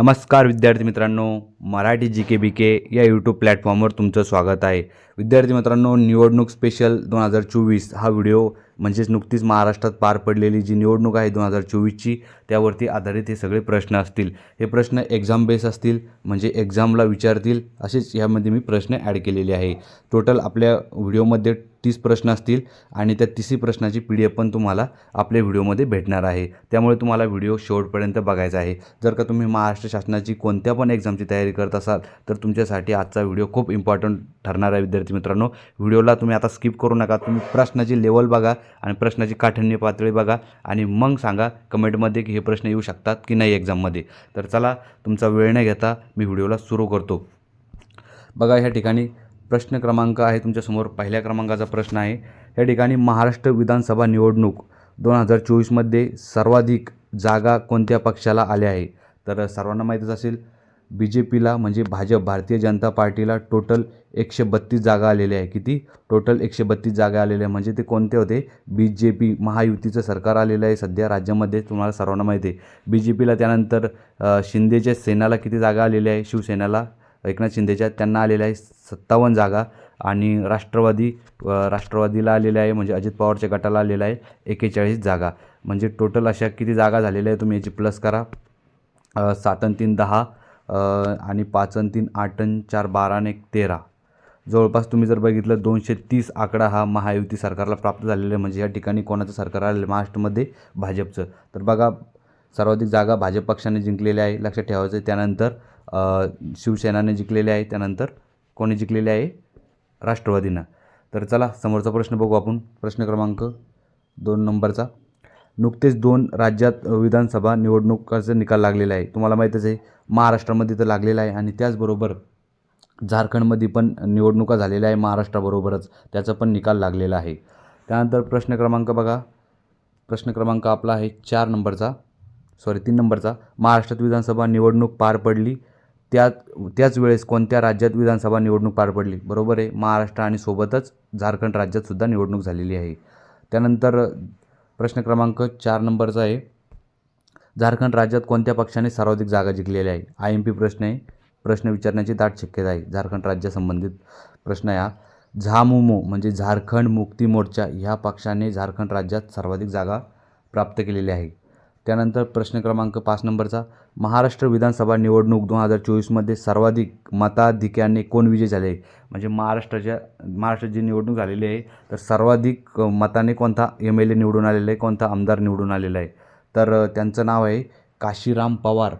नमस्कार विद्यार्थी मित्रांनो मराठी जी के बी के या यूट्यूब प्लॅटफॉर्मवर तुमचं स्वागत आहे. विद्यार्थी मित्रांनो निवडणूक स्पेशल दोन हजार चोवीस हा व्हिडिओ म्हणजेच नुकतीच महाराष्ट्रात पार पडलेली जी निवडणूक आहे दोन हजार चोवीसची त्यावरती आधारित हे सगळे प्रश्न असतील. हे प्रश्न एक्झाम बेस असतील म्हणजे एक्झामला विचारतील असेच ह्यामध्ये मी प्रश्न ॲड केलेले आहे. टोटल आपल्या व्हिडिओमध्ये तीस प्रश्न असतील आणि त्या तिसरी प्रश्नाची पी डी एफ पण तुम्हाला आपल्या व्हिडिओमध्ये भेटणार आहे. त्यामुळे तुम्हाला व्हिडिओ शेवटपर्यंत बघायचा आहे. जर का तुम्ही महाराष्ट्र शासनाची कोणत्या पण एक्झामची तयारी करत असाल तर तुमच्यासाठी आजचा व्हिडिओ खूप इम्पॉर्टंट ठरणार आहे विद्यार्थी मित्रांनो. व्हिडिओला तुम्ही आता स्किप करू नका. तुम्ही प्रश्नाची लेवल बघा. आणि प्रश्नाची काठिण्य पातळी बघा आणि मग सांगा कमेंटमध्ये की हे प्रश्न येऊ शकतात की नाही एक्झाममध्ये. तर चला तुमचा वेळ न घेता मी व्हिडिओला सुरू करतो. बघा ह्या ठिकाणी प्रश्न क्रमांक आहे तुमच्यासमोर पहिल्या क्रमांकाचा प्रश्न आहे. या ठिकाणी महाराष्ट्र विधानसभा निवडणूक दोन हजार चोवीसमध्ये सर्वाधिक जागा कोणत्या पक्षाला आल्या आहे? तर सर्वांना माहीतच असेल बी जे पीला म्हणजे भाजप भारतीय जनता पार्टीला टोटल एकशे बत्तीस जागा आलेल्या आहे. किती? टोटल एकशे बत्तीस जागा आलेल्या आहे म्हणजे ते कोणते होते? बी जे पी महायुतीचं सरकार आलेलं आहे. सध्या राज्यामध्ये तुम्हाला सर्वांना माहिती आहे. बी जे पीला त्यानंतर शिंदेच्या सेनाला किती जागा आलेल्या आहे? शिवसेनेला एकनाथ शिंदेच्या त्यांना आलेल्या आहे सत्तावन्न जागा. आणि राष्ट्रवादी राष्ट्रवादीला आलेल्या आहे म्हणजे अजित पवारच्या गटाला आलेला आहे एकेचाळीस जागा. म्हणजे टोटल अशा किती जागा झालेल्या आहे तुम्ही याची प्लस करा. सात तीन दहा आणि पाच अन् तीन आठ अन् चार बारा आणि एक तेरा. जवळपास तुम्ही जर बघितलं दोनशे तीस आकडा हा महायुती सरकारला प्राप्त झालेला आहे. म्हणजे या ठिकाणी कोणाचं सरकार आलेलं आहे? महाराष्ट्रामध्ये भाजपचं. तर बघा सर्वाधिक जागा भाजप पक्षाने जिंकलेल्या आहे लक्षात ठेवायचं आहे. त्यानंतर शिवसेनाने जिंकलेले आहे. त्यानंतर कोणी जिंकलेले आहे? राष्ट्रवादीनं. तर चला समोरचा प्रश्न बघू आपण. प्रश्न क्रमांक दोन नंबरचा. नुकतेच दोन राज्यात विधानसभा निवडणुकाचा निकाल लागलेला आहे. तुम्हाला माहीतच आहे महाराष्ट्रामध्ये तर लागलेला आहे आणि त्याचबरोबर झारखंडमध्ये पण निवडणुका झालेल्या आहे महाराष्ट्राबरोबरच त्याचा पण निकाल लागलेला आहे. त्यानंतर प्रश्न क्रमांक बघा. प्रश्न क्रमांक आपला आहे चार नंबरचा. सॉरी तीन नंबरचा. महाराष्ट्रात विधानसभा निवडणूक पार पडली. त्यात त्याच वेळेस कोणत्या राज्यात विधानसभा निवडणूक पार पडली? बरोबर आहे महाराष्ट्र आणि सोबतच झारखंड राज्यातसुद्धा निवडणूक झालेली आहे. त्यानंतर प्रश्न क्रमांक चार नंबरचा आहे. झारखंड राज्यात कोणत्या पक्षाने सर्वाधिक जागा जिंकलेल्या आहे आय एम पी प्रश्न आहे. प्रश्न विचारण्याची दाट शक्यता आहे. झारखंड राज्यासंबंधित प्रश्न आहे हा झामुमो म्हणजे झारखंड मुक्ती मोर्चा ह्या पक्षाने झारखंड राज्यात सर्वाधिक जागा प्राप्त केलेली आहे त्यानंतर प्रश्न क्रमांक पाच नंबरचा. महाराष्ट्र विधानसभा निवडणूक दोन हजार चोवीसमध्ये सर्वाधिक मताधिक्याने कोण विजय झाले? म्हणजे महाराष्ट्राच्या महाराष्ट्रात जी निवडणूक झालेली आहे तर सर्वाधिक मताने कोणता एम एल ए निवडून आलेला आहे कोणता आमदार निवडून आलेला आहे? तर त्यांचं नाव आहे काशीराम पवार.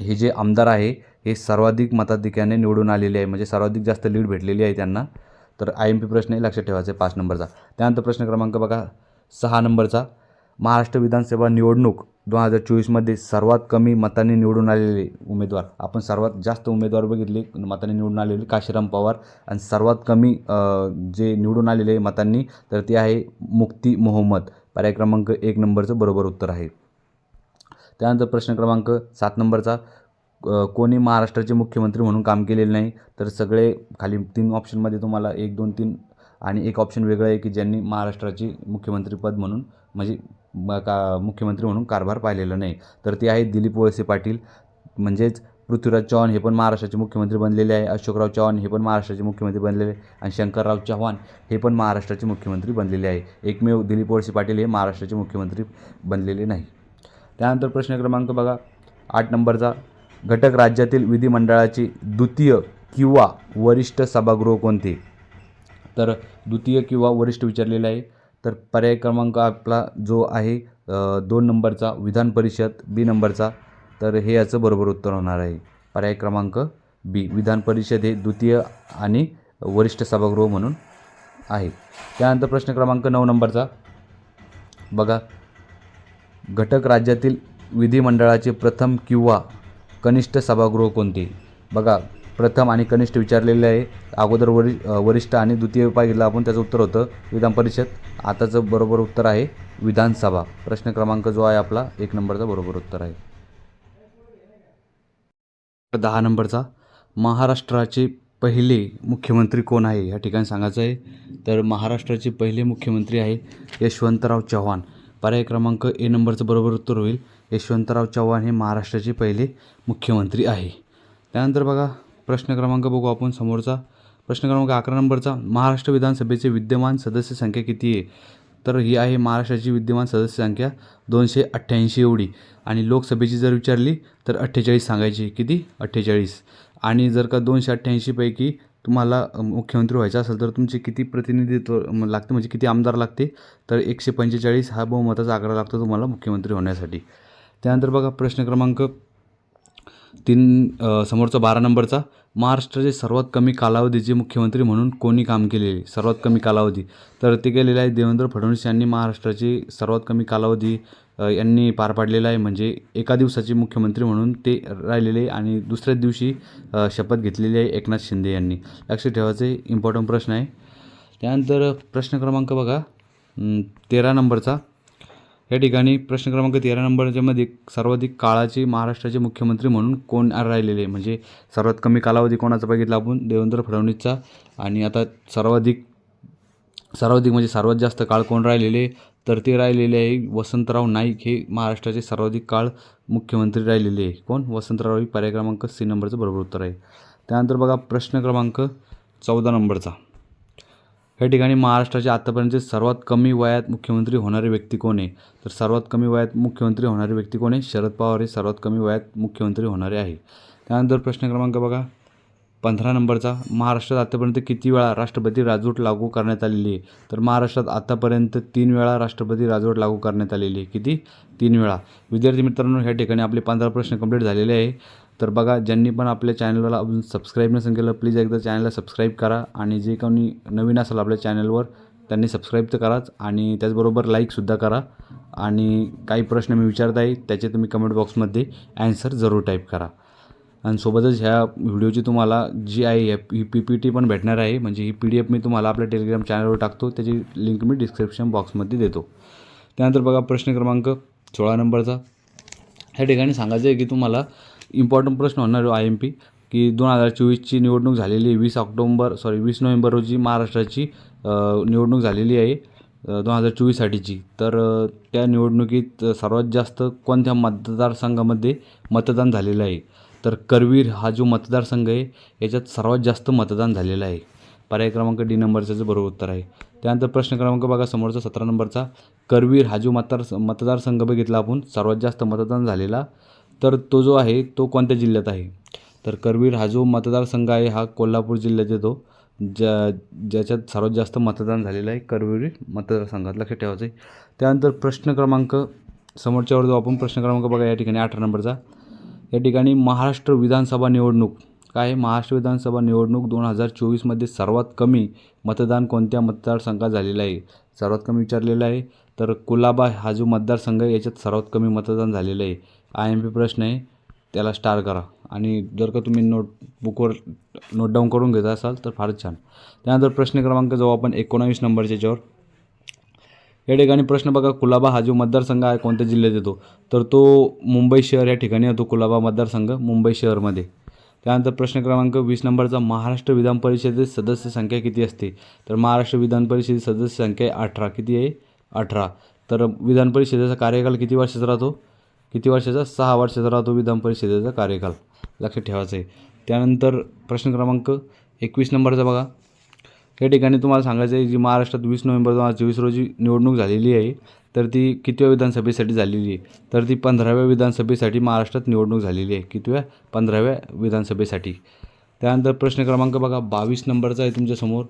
हे जे आमदार आहे हे सर्वाधिक मताधिक्याने निवडून आलेले आहे. म्हणजे सर्वाधिक जास्त लीड भेटलेली आहे त्यांना. तर आय एम पी प्रश्न हे लक्षात ठेवायचा आहे पाच नंबरचा. त्यानंतर प्रश्न क्रमांक बघा सहा नंबरचा. महाराष्ट्र विधानसभा निवडणूक दोन हजार चोवीसमध्ये सर्वात कमी मतांनी निवडून आलेले उमेदवार. आपण सर्वात जास्त उमेदवार बघितले मतांनी निवडून आलेले काशीराम पवार आणि सर्वात कमी जे निवडून आलेले मतांनी तर ते आहे मुक्ती मोहम्मद. पर्याय क्रमांक एक नंबरचं बरोबर उत्तर आहे. त्यानंतर प्रश्न क्रमांक सात नंबरचा कोणी महाराष्ट्राचे मुख्यमंत्री म्हणून काम केलेले नाही तर सगळे खाली तीन ऑप्शनमध्ये तुम्हाला एक दोन तीन आणि एक ऑप्शन वेगळं आहे की ज्यांनी महाराष्ट्राची मुख्यमंत्रीपद म्हणून म्हणजे म- का मुख्यमंत्री म्हणून कारभार पाहिलेला नाही. तर ते आहेत दिलीप वळसे पाटील म्हणजेच पृथ्वीराज चव्हाण हे पण महाराष्ट्राचे मुख्यमंत्री बनलेले आहे. अशोकराव चव्हाण हे पण महाराष्ट्राचे मुख्यमंत्री बनलेले आहे. आणि शंकरराव चव्हाण हे पण महाराष्ट्राचे मुख्यमंत्री बनलेले आहे. एकमेव दिलीप वळसे पाटील हे महाराष्ट्राचे मुख्यमंत्री बनलेले नाही. त्यानंतर प्रश्न क्रमांक बघा. आठ नंबरचा. घटक राज्यातील विधिमंडळाची द्वितीय किंवा वरिष्ठ सभागृह कोणते? तर द्वितीय किंवा वरिष्ठ विचारलेलं आहे. तर पर्याय क्रमांक आपला जो आहे दोन नंबरचा विधान परिषद बी नंबरचा. तर हे याचं बरोबर उत्तर होणार आहे. पर्याय क्रमांक बी विधान परिषद हे द्वितीय आणि वरिष्ठ सभागृह म्हणून आहे. त्यानंतर प्रश्न क्रमांक नऊ नंबरचा. बघा घटक राज्यातील विधिमंडळाचे प्रथम किंवा कनिष्ठ सभागृह कोणते? बघा प्रथम आणि कनिष्ठ विचारलेले आहे. अगोदर वरि वरिष्ठ आणि द्वितीय पाहिलं आपण त्याचं उत्तर होतं. विधान परिषद. आताचं बरोबर उत्तर आहे विधानसभा. प्रश्न क्रमांक जो आहे आपला एक नंबरचा बरोबर उत्तर आहे. दहा नंबरचा. महाराष्ट्राचे पहिले मुख्यमंत्री कोण आहे? या ठिकाणी सांगायचं आहे. तर महाराष्ट्राचे पहिले मुख्यमंत्री आहे यशवंतराव चव्हाण. पर्याय क्रमांक ए नंबरचं बरोबर उत्तर होईल. यशवंतराव चव्हाण हे महाराष्ट्राचे पहिले मुख्यमंत्री आहे. त्यानंतर बघा प्रश्न क्रमांक बघू आपण समोरचा. प्रश्न क्रमांक अकरा नंबरचा महाराष्ट्र विधानसभेचे विद्यमान सदस्य संख्या किती आहे? तर ही आहे महाराष्ट्राची विद्यमान सदस्य संख्या दोनशे अठ्ठ्याऐंशी एवढी. आणि लोकसभेची जर विचारली तर अठ्ठेचाळीस सांगायची. किती? अठ्ठेचाळीस. आणि जर का दोनशे अठ्ठ्याऐंशीपैकी तुम्हाला मुख्यमंत्री व्हायचं असेल तर तुमचे किती प्रतिनिधित्व लागते? म्हणजे किती आमदार लागते? तर एकशे पंचेचाळीस हा बहुमताचा आकडा लागतो तुम्हाला मुख्यमंत्री होण्यासाठी. त्यानंतर बघा प्रश्न क्रमांक तीन समोरचा बारा नंबरचा. महाराष्ट्राचे सर्वात कमी कालावधीचे मुख्यमंत्री म्हणून कोणी काम केलेले? सर्वात कमी कालावधी. तर ते केलेले आहे देवेंद्र फडणवीस यांनी. महाराष्ट्राची सर्वात कमी कालावधी यांनी पार पाडलेला आहे. म्हणजे एका दिवसाचे मुख्यमंत्री म्हणून ते राहिलेले आणि दुसऱ्याच दिवशी शपथ घेतलेली आहे एकनाथ शिंदे यांनी. लक्ष ठेवायचे इम्पॉर्टंट प्रश्न आहे. त्यानंतर प्रश्न क्रमांक बघा. तेरा नंबरचा. या ठिकाणी प्रश्न क्रमांक तेरा नंबरच्यामध्ये सर्वाधिक काळाचे महाराष्ट्राचे मुख्यमंत्री म्हणून कोण राहिलेले? म्हणजे सर्वात कमी कालावधी कोणाचा बघितला आपण? देवेंद्र फडणवीसचा. आणि आता सर्वाधिक सर्वाधिक म्हणजे सर्वात जास्त काळ कोण राहिलेले? तर ते राहिलेले आहे वसंतराव नाईक. हे महाराष्ट्राचे सर्वाधिक काळ मुख्यमंत्री राहिलेले आहे. कोण? वसंतराव ही पर्याय क्रमांक सी नंबरचं बरोबर उत्तर आहे. त्यानंतर बघा प्रश्न क्रमांक चौदा नंबरचा. या ठिकाणी महाराष्ट्राचे आत्तापर्यंतचे सर्वात कमी वयात मुख्यमंत्री होणारे व्यक्ती कोण आहे? तर सर्वात कमी वयात मुख्यमंत्री होणारे व्यक्ती कोण आहे? शरद पवार हे सर्वात कमी वयात मुख्यमंत्री होणारे आहे. त्यानंतर प्रश्न क्रमांक बघा. पंधरा नंबरचा. महाराष्ट्रात आतापर्यंत किती वेळा राष्ट्रपती राजवट लागू करण्यात आलेली आहे? तर महाराष्ट्रात आतापर्यंत तीन वेळा राष्ट्रपती राजवट लागू करण्यात आलेली आहे. किती? तीन वेळा. विद्यार्थी मित्रांनो ह्या ठिकाणी आपले पंधरा प्रश्न कंप्लीट झालेले आहे. तर बघा ज्यांनी पण आपल्या चॅनलला अजून सबस्क्राईब नसेल केलं प्लीज एकदा चॅनलला सबस्क्राईब करा आणि जे कोणी नवीन असेल आपल्या चॅनलवर त्यांनी सबस्क्राईब तर कराच आणि त्याचबरोबर लाईकसुद्धा करा. आणि काही प्रश्न मी विचारत आहे त्याचे तुम्ही कमेंट बॉक्समध्ये ॲन्सर जरूर टाईप करा. आणि सोबतच ह्या व्हिडिओची तुम्हाला जी आहे ह्या ही पी पी टी पण भेटणार आहे. म्हणजे ही पी डी एफ मी तुम्हाला आपल्या टेलिग्राम चॅनलवर टाकतो त्याची लिंक मी डिस्क्रिप्शन बॉक्समध्ये देतो. त्यानंतर बघा प्रश्न क्रमांक सोळा नंबरचा. ह्या ठिकाणी सांगायचं आहे की तुम्हाला इम्पॉर्टंट प्रश्न होणार आय एम पी की दोन हजार चोवीसची निवडणूक झालेली आहे वीस ऑक्टोंबर सॉरी वीस नोव्हेंबर रोजी महाराष्ट्राची निवडणूक झालेली आहे दोन हजार चोवीससाठीची. तर त्या निवडणुकीत सर्वात जास्त कोणत्या मतदारसंघामध्ये मतदान झालेलं आहे? तर करवीर हा जो मतदारसंघ आहे याच्यात सर्वात जास्त मतदान झालेलं आहे. पर्याय क्रमांक डी नंबरचं जे बरोबर उत्तर आहे. त्यानंतर प्रश्न क्रमांक बघा समोरचा सतरा नंबरचा. करवीर हा जो मतदार मतदारसंघ बघितला आपण सर्वात जास्त मतदान झालेला तर तो जो आहे तो कोणत्या जिल्ह्यात आहे? तर करवीर हा जो मतदारसंघ आहे हा कोल्हापूर जिल्ह्यात येतो. ज्या ज्याच्यात सर्वात जास्त मतदान झालेलं आहे करवीर मतदारसंघात. लक्षात ठेवायचं आहे त्यानंतर प्रश्न क्रमांक समोरच्यावर जो आपण प्रश्न क्रमांक बघा या ठिकाणी अठरा नंबरचा. या ठिकाणी महाराष्ट्र विधानसभा निवडणूक. काय आहे? महाराष्ट्र विधानसभा निवडणूक दोन हजार चोवीसमध्ये सर्वात कमी मतदान कोणत्या मतदारसंघात झालेलं आहे? सर्वात कमी विचारलेलं आहे. तर कुलाबा हा जो मतदारसंघ आहे याच्यात सर्वात कमी मतदान झालेलं आहे. आय एम पी प्रश्न आहे त्याला स्टार करा. आणि जर का तुम्ही नोटबुकवर नोट डाऊन करून घेत असाल तर फारच छान. त्यानंतर प्रश्न क्रमांक जाऊ आपण एकोणावीस नंबरच्या याच्यावर. या ठिकाणी प्रश्न बघा कुलाबा हा जो मतदारसंघ आहे कोणत्या जिल्ह्यात येतो? तर तो मुंबई शहर या ठिकाणी येतो कुलाबा मतदारसंघ मुंबई शहरमध्ये. त्यानंतर प्रश्न क्रमांक वीस नंबरचा महाराष्ट्र विधान परिषदेत सदस्य संख्या किती असते? तर महाराष्ट्र विधान परिषदेत सदस्य संख्या आहे अठरा. किती आहे? अठरा. तर विधान परिषदेचा कार्यकाल किती वर्षाचा राहतो? किती वर्षाचा? सहा वर्षाचा राहतो विधान परिषदेचा कार्यकाल. लक्षात ठेवायचं आहे त्यानंतर प्रश्न क्रमांक एकवीस नंबरचा बघा. या ठिकाणी तुम्हाला सांगायचं आहे जी महाराष्ट्रात वीस नोव्हेंबर दोन हजार चोवीस रोजी निवडणूक झालेली आहे तर ती कितव्या विधानसभेसाठी झालेली आहे? तर ती पंधराव्या विधानसभेसाठी महाराष्ट्रात निवडणूक झालेली आहे. कितव्या? पंधराव्या विधानसभेसाठी. त्यानंतर प्रश्न क्रमांक बघा. बावीस नंबरचा आहे तुमच्यासमोर.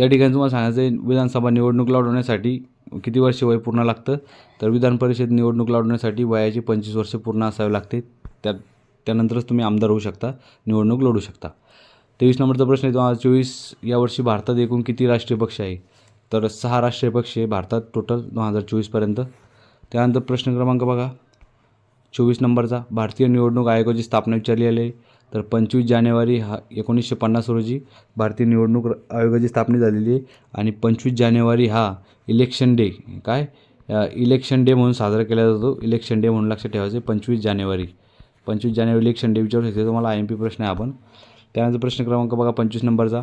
या ठिकाणी तुम्हाला सांगायचं आहे विधानसभा निवडणूक लढवण्यासाठी किती वर्ष वय पूर्ण लागतं? तर विधान परिषद निवडणूक लढवण्यासाठी वयाची पंचवीस वर्ष पूर्ण असावे लागते. त्या त्यानंतरच तुम्ही आमदार होऊ शकता निवडणूक लढू शकता. तेवीस नंबरचा प्रश्न आहे दोन हजार चोवीस यावर्षी भारतात एकूण किती राष्ट्रीय पक्ष आहे? तर सहा राष्ट्रीय पक्ष आहे भारतात टोटल दोन हजार चोवीसपर्यंत त्यानंतर प्रश्न क्रमांक बघा. चोवीस नंबरचा भारतीय निवडणूक आयोगाची स्थापना विचारलेली आहे. तर पंचवीस जानेवारी हा एकोणीसशे पन्नास रोजी भारतीय निवडणूक आयोगाची स्थापना झालेली आहे आणि पंचवीस जानेवारी हा इलेक्शन डे काय? इलेक्शन डे म्हणून साजरा केला जातो. इलेक्शन डे म्हणून लक्षात ठेवायचं आहे पंचवीस जानेवारी. पंचवीस जानेवारी इलेक्शन डे विचारू शकते तुम्हाला आय एम पी प्रश्न आहे आपण. त्यानंतर प्रश्न क्रमांक बघा पंचवीस नंबरचा.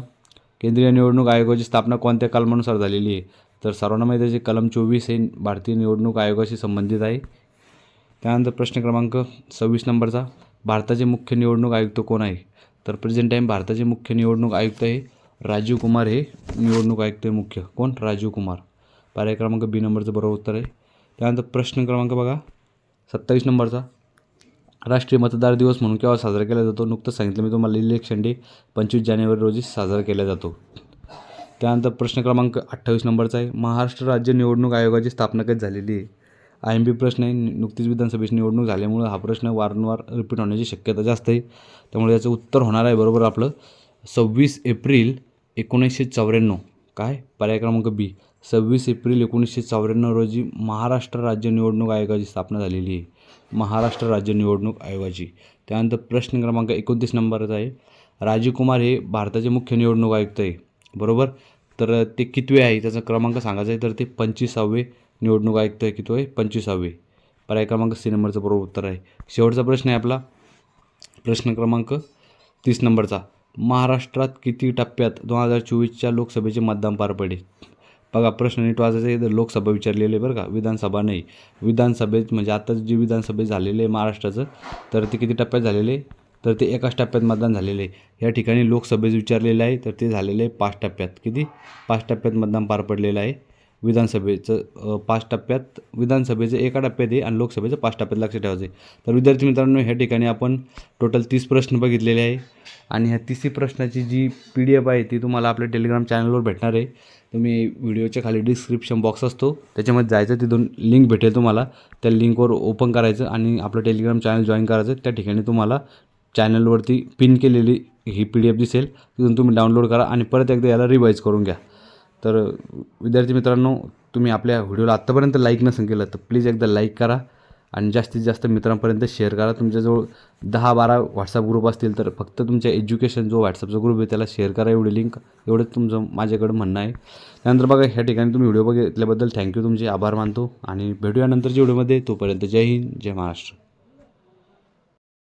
केंद्रीय निवडणूक आयोगाची स्थापना कोणत्या कलमानुसार झालेली आहे? तर सर्वांना माहिती आहे जे कलम चोवीस हे भारतीय निवडणूक आयोगाशी संबंधित आहे. त्यानंतर प्रश्न क्रमांक सव्वीस नंबरचा. भारताचे मुख्य निवडणूक आयुक्त कोण आहे? तर प्रेझेंट टाईम भारताचे मुख्य निवडणूक आयुक्त हे राजीव कुमार. हे निवडणूक आयुक्त आहे मुख्य. कोण? राजीव कुमार. पर्याय क्रमांक बी नंबरचं बरोबर उत्तर आहे. त्यानंतर प्रश्न क्रमांक बघा. सत्तावीस नंबरचा. राष्ट्रीय मतदार दिवस म्हणून केव्हा साजरा केला जातो? नुकतंच सांगितलं मी तुम्हाला. इलेक्शन डे पंचवीस जानेवारी रोजी साजरा केला जातो. त्यानंतर प्रश्न क्रमांक अठ्ठावीस नंबरचा आहे. महाराष्ट्र राज्य निवडणूक आयोगाची स्थापना कधी झालेली आहे? आय एम पी प्रश्न आहे. नुकतीच विधानसभेची निवडणूक झाल्यामुळं हा प्रश्न वारंवार रिपीट होण्याची शक्यता जास्त आहे. त्यामुळे याचं उत्तर होणार आहे बरोबर आपलं. सव्वीस एप्रिल एकोणीसशे चौऱ्याण्णव. काय? पर्याय क्रमांक बी. सव्वीस एप्रिल एकोणीसशे चौऱ्याण्णव रोजी महाराष्ट्र राज्य निवडणूक आयोगाची स्थापना झालेली आहे. महाराष्ट्र राज्य निवडणूक आयोगाची. त्यानंतर प्रश्न क्रमांक एकोणतीस नंबरचा आहे. राजीव कुमार हे भारताचे मुख्य निवडणूक आयुक्त आहे. बरोबर? तर ते कितवे आहे? त्याचा क्रमांक सांगायचा आहे तर ते पंचवीसावे निवडणूक आयुक्त आहे कितवे पंचवीसावे. पर्याय क्रमांक सी नंबरचं बरोबर उत्तर आहे. शेवटचा प्रश्न आहे आपला. प्रश्न क्रमांक तीस नंबरचा. महाराष्ट्रात किती टप्प्यात दोन हजार चोवीसच्या लोकसभेचे मतदान पार पडले? बघा प्रश्न नीट वाचायचा आहे तर लोकसभा विचारलेली आहे बरं का. विधानसभा नाही. विधानसभेत म्हणजे आता जे विधानसभेत झालेलं आहे महाराष्ट्राचं तर ते किती टप्प्यात झालेले आहे? तर ते एकाच टप्प्यात मतदान झालेलं आहे. या ठिकाणी लोकसभेत विचारलेलं आहे तर ते झालेलं आहे पाच टप्प्यात. किती? पाच टप्प्यात मतदान पार पडलेलं आहे. विधानसभेचं पाच टप्प्यात विधानसभेचं एका टप्प्यात आहे आणि लोकसभेचं पाच टप्प्यात लक्ष ठेवायचं आहे तर विद्यार्थी मित्रांनो ह्या ठिकाणी आपण टोटल तीस प्रश्न बघितलेले आहे आणि ह्या तिसरी प्रश्नाची जी पी डी एफ आहे ती तुम्हाला आपल्या टेलिग्राम चॅनलवर भेटणार आहे. तुम्ही व्हिडिओच्या खाली डिस्क्रिप्शन बॉक्स असतो. त्याच्यामध्ये जायचं तिथून लिंक भेटेल तुम्हाला. त्या लिंकवर ओपन करायचं आणि आपलं टेलिग्राम चॅनल जॉईन करायचं. त्या ठिकाणी तुम्हाला चॅनलवरती पिन केलेली ही पी डी एफ दिसेल. तिथून तुम्ही डाउनलोड करा आणि परत एकदा याला रिवाईज करून घ्या. तर विद्यार्थी मित्रांनो तुम्ही आपल्या व्हिडिओला आत्तापर्यंत लाईक नसेल केलं तर प्लीज एकदा लाईक करा आणि जास्तीत जास्त मित्रांपर्यंत शेअर करा. तुमच्याजवळ दहा बारा व्हॉट्सअप ग्रुप असतील तर फक्त तुमच्या एज्युकेशन जो व्हॉट्सअपचा ग्रुप आहे त्याला शेअर करा एवढी लिंक एवढंच तुमचं माझ्याकडं म्हणणं आहे. त्यानंतर बघा ह्या ठिकाणी तुम्ही व्हिडिओ बघितल्याबद्दल थँक्यू तुमचे आभार मानतो आणि भेटूया नंतरच्या व्हिडिओमध्ये तोपर्यंत जय हिंद जय महाराष्ट्र.